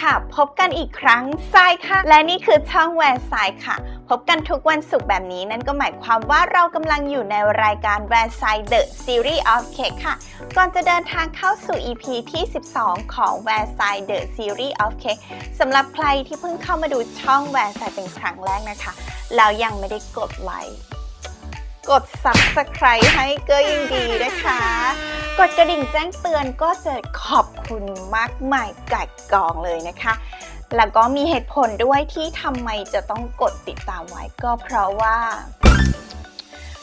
ค่ะ พบกันอีกครั้งทรายค่ะ และนี่คือช่องแวร์ทรายค่ะ พบกันทุกวันศุกร์แบบนี้ นั่นก็หมายความว่าเรากำลังอยู่ในรายการแวร์ทราย The Series of Cake ค่ะ ก่อนจะเดินทางเข้าสู่ EP ที่ 12 ของแวร์ทราย The Series of Cake สำหรับใครที่เพิ่งเข้ามาดูช่องแวร์ทรายเป็นครั้งแรกนะคะแล้วยังไม่ได้กดไลค์ กด Subscribe ให้ก็ยิ่งดีนะคะ กดกระดิ่งแจ้งเตือนก็จะขอบคุณมากมายไก่กองเลยนะคะ แล้วก็มีเหตุผลด้วยที่ทำไมจะต้องกดติดตามไว้ก็เพราะว่า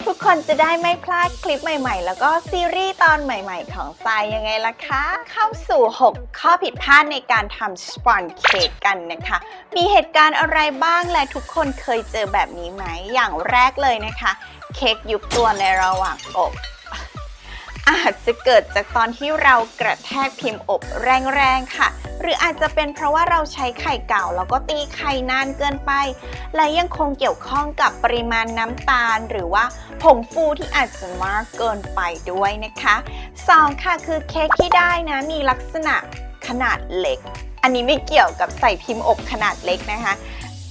ทุกคนจะได้ไม่พลาดคลิปใหม่ๆ แล้วก็ซีรีส์ตอนใหม่ๆ ของทรายยังไงล่ะคะ เข้าสู่ 6 ข้อผิดพลาดในการทำสปอนเค้กกันนะคะ มีเหตุการณ์อะไรบ้างและทุกคนเคยเจอแบบนี้ไหมอย่างแรกเลยนะคะ เค้กยุบตัวในระหว่างอบ อาจจะเกิดจากตอนที่เรากระแทกพิมพ์อบแรงๆค่ะ หรืออาจจะเป็นเพราะว่าเราใช้ไข่เก่าแล้วก็ตีไข่นานเกินไป และยังคงเกี่ยวข้องกับปริมาณน้ำตาล หรือว่าผงฟูที่อาจจะมากเกินไปด้วยนะคะ 2 ค่ะคือเค้กที่ได้นะมีลักษณะขนาดเล็ก อันนี้ไม่เกี่ยวกับใส่พิมพ์อบขนาดเล็กนะคะ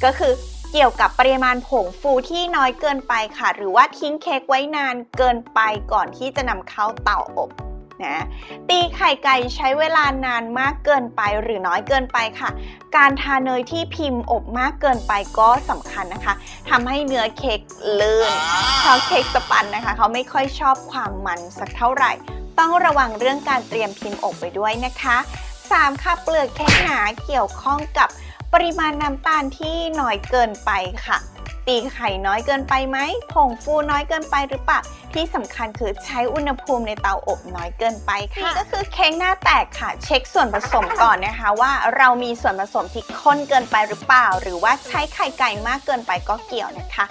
ก็คือ เกี่ยวกับปริมาณผงฟูที่น้อยเกินไปค่ะ หรือว่าทิ้งเค้กไว้นานเกินไปก่อนที่จะนำเข้าเตาอบนะตีไข่ไก่ใช้เวลานานมากเกินไปหรือน้อยเกินไปค่ะ การทาเนยที่พิมพ์อบมากเกินไปก็สำคัญนะคะทำให้เนื้อเค้กลื่นเพราะเค้กสปันนะคะ เขาไม่ค่อยชอบความมันสักเท่าไหร่ ต้องระวังเรื่องการเตรียมพิมพ์อบไว้ด้วยนะคะ 3. ค่ะเปลือกเค้กหนาเกี่ยวข้องกับ ปริมาณน้ำตาลที่น้อยเกินไปค่ะ ตีไข่น้อยเกินไปไหมผงฟูน้อยเกินไปหรือเปล่าที่สำคัญคือใช้อุณหภูมิในเตาอบน้อยเกินไปค่ะนี่ก็คือเค้กหน้าแตกค่ะ เช็คส่วนผสมก่อนนะคะ ว่าเรามีส่วนผสมที่ข้นเกินไปหรือเปล่า หรือว่าใช้ไข่ไก่มากเกินไปก็เกี่ยวนะคะ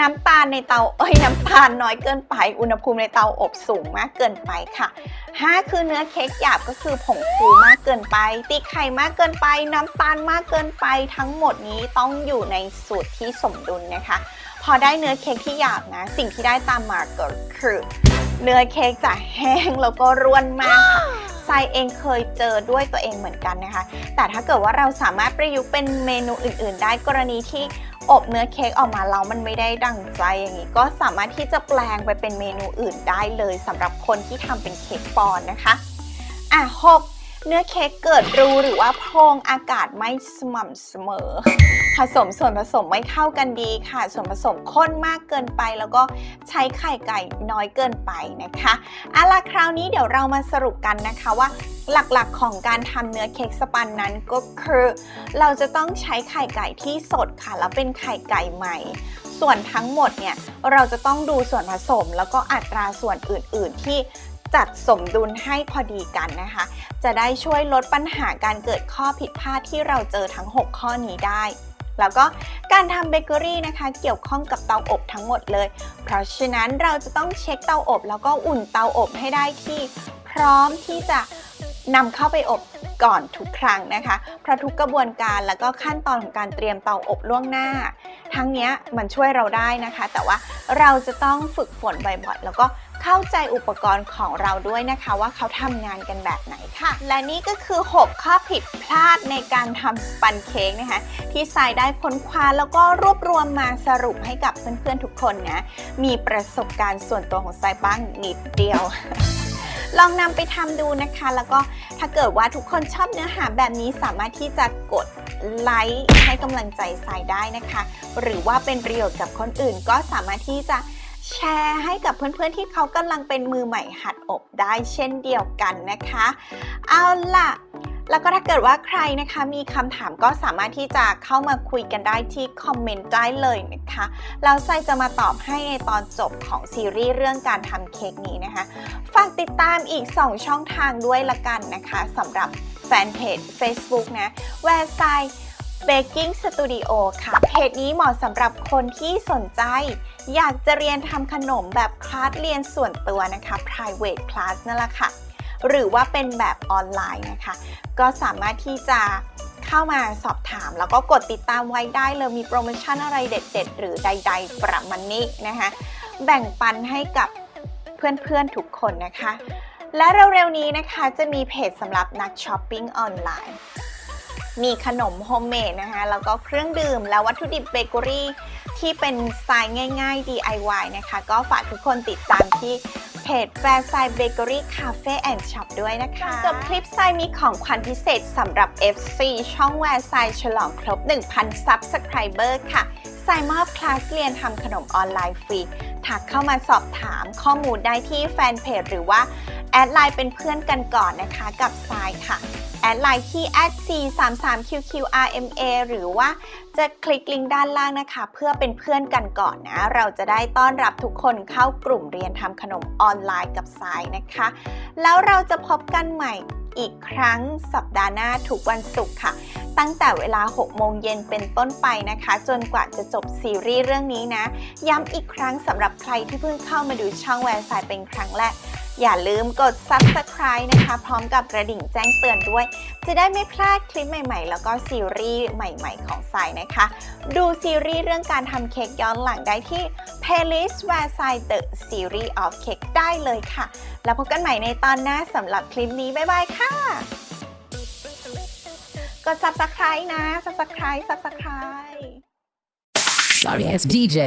น้ำตาลในเตาเอ้ยน้ำตาลน้อยเกินไป อุณหภูมิในเตาอบสูงมากเกินไปค่ะ 5 คือเนื้อเค้กหยาบก็คือผงฟูมากเกินไป ตีไข่มากเกินไป น้ำตาลมากเกินไปทั้งหมดนี้ต้องอยู่ในสูตรที่สมดุลนะคะ พอได้เนื้อเค้กที่หยาบนะ สิ่งที่ได้ตามมาก็คือเนื้อเค้กจะแห้งแล้วก็ร่วนมากค่ะทรายเองเคยเจอด้วยตัวเองเหมือนกันนะคะ แต่ถ้าเกิดว่าเราสามารถประยุกต์เป็นเมนูอื่น ๆ ได้กรณีที่ อบเนื้อเค้กออกมาแล้วมันไม่ได้ดั่งใจอย่างนี้ก็สามารถที่จะแปลงไปเป็นเมนูอื่นได้เลยสำหรับคนที่ทำเป็นเค้กปอนนะคะอะหก เนื้อเค้กเกิดรูหรือว่าพรงอากาศไม่สม่ำเสมอ ผสมส่วนผสมไม่เข้ากันดีค่ะ ส่วนผสมข้นมากเกินไป แล้วก็ใช้ไข่ไก่น้อยเกินไปนะคะเอาล่ะคราวนี้เดี๋ยวเรามาสรุปกันนะคะว่าหลักๆของการทำเนื้อเค้กสปันนั้นก็คือ เราจะต้องใช้ไข่ไก่ที่สดค่ะ แล้วเป็นไข่ไก่ใหม่ ส่วนทั้งหมดเนี่ยเราจะต้องดูส่วนผสมแล้วก็อัตราส่วนอื่น ๆ ที่ จัดสมดุลให้พอดีกันนะคะ จะได้ช่วยลดปัญหาการเกิดข้อผิดพลาดที่เราเจอทั้ง 6 ข้อนี้ได้ แล้วก็การทำเบเกอรี่นะคะ เกี่ยวข้องกับเตาอบทั้งหมดเลย เพราะฉะนั้นเราจะต้องเช็คเตาอบ แล้วก็อุ่นเตาอบให้ได้ที่ พร้อมที่จะนำเข้าไปอบก่อนทุกครั้งนะคะ เพราะทุกกระบวนการแล้วก็ขั้นตอนของการเตรียมเตาอบล่วงหน้า ทั้งนี้มันช่วยเราได้นะคะ แต่ว่าเราจะต้องฝึกฝนบ่อยๆ แล้วก็ เข้าใจอุปกรณ์ของเราด้วยนะคะว่าเขาทำงานกันแบบไหนค่ะ และนี่ก็คือ 6 ข้อผิดพลาดในการทำสปันเค้กนะคะที่สายได้ค้นคว้าแล้วก็รวบรวมมาสรุปให้กับเพื่อนๆทุกคนนะมีประสบการณ์ส่วนตัวของสายบ้างนิดเดียวลองนำไปทำดูนะคะ แล้วก็ถ้าเกิดว่าทุกคนชอบเนื้อหาแบบนี้สามารถที่จะกดไลค์ให้กำลังใจสายได้นะคะ หรือว่าเป็นประโยชน์กับคนอื่นก็สามารถที่จะ แชร์ให้กับเพื่อนๆที่เขากำลังเป็นมือใหม่หัดอบได้เช่นเดียวกันนะคะ เอาล่ะ แล้วก็ถ้าเกิดว่าใครนะคะมีคำถามก็สามารถที่จะเข้ามาคุยกันได้ที่คอมเมนต์ได้เลยนะคะแล้วไซจะมาตอบให้ในตอนจบของซีรีส์เรื่องการทำเค้กนี้นะคะ ฝากติดตามอีก 2 ช่องทางด้วยละกันนะคะสำหรับแฟนเพจ Facebook นะแวร์ไซ Baking Studio ค่ะ เพจนี้เหมาะสำหรับคนที่สนใจ อยากจะเรียนทำขนมแบบคลาสเรียนส่วนตัวนะคะ private class นั่นแหละค่ะ หรือว่าเป็นแบบออนไลน์นะคะ ก็สามารถที่จะเข้ามาสอบถาม แล้วก็กดติดตามไว้ได้เลยมีโปรโมชั่นอะไรเด็ด ๆ หรือใด ๆ ประมาณนี้นะคะ แบ่งปันให้กับเพื่อนๆทุกคนนะคะ และเร็วๆนี้นะคะจะมีเพจสำหรับนักช้อปปิ้งออนไลน์ มีขนมโฮมเมดนะคะ แล้วก็เครื่องดื่มและวัตถุดิบเบเกอรี่ที่เป็นสไตล์ง่าย ๆ DIY นะคะ ก็ฝากทุกคนติดตามที่เพจแฟร์ไซเบเกอรี่คาเฟ่แอนด์ช็อปด้วยนะคะจบคลิปไซมีของขวัญพิเศษสำหรับ FC ช่องแวร์ไซฉลองครบ 1,000 Subscriber ค่ะ ไซมอบคลาสเรียนทำขนมออนไลน์ฟรี ทักเข้ามาสอบถามข้อมูลได้ที่แฟนเพจหรือว่า แอดไลน์เป็นเพื่อนกันก่อนนะคะกับทรายค่ะ แอดไลน์ที่ c 3 3 q q r m a หรือว่าจะคลิกลิงก์ด้านล่างนะคะ เพื่อเป็นเพื่อนกันก่อนนะ เราจะได้ต้อนรับทุกคนเข้ากลุ่มเรียนทำขนมออนไลน์กับทรายนะคะ แล้วเราจะพบกันใหม่ อีกครั้งสัปดาห์หน้าทุกวันศุกร์ค่ะ ตั้งแต่เวลา 6 โมงเย็นเป็นต้นไปนะคะ จนกว่าจะจบซีรีส์เรื่องนี้นะ ย้ำอีกครั้งสำหรับใครที่เพิ่งเข้ามาดูช่องแวร์สายเป็นครั้งแรก อย่าลืมกด Subscribe นะคะ พร้อมกับกระดิ่งแจ้งเตือนด้วย จะได้ไม่พลาดคลิปใหม่ๆ แล้วก็ซีรีส์ใหม่ๆ ของสายนะคะ ดูซีรีส์เรื่องการทำเค้กย้อนหลังได้ที่ Playlist where s i the Series of Cake ได้เลยค่ะ แล้วพบกันใหม่ในตอนหน้าสำหรับคลิปนี้ บ๊ายบายค่ะ กด Subscribe นะ Subscribe Subscribe Sorry as DJ.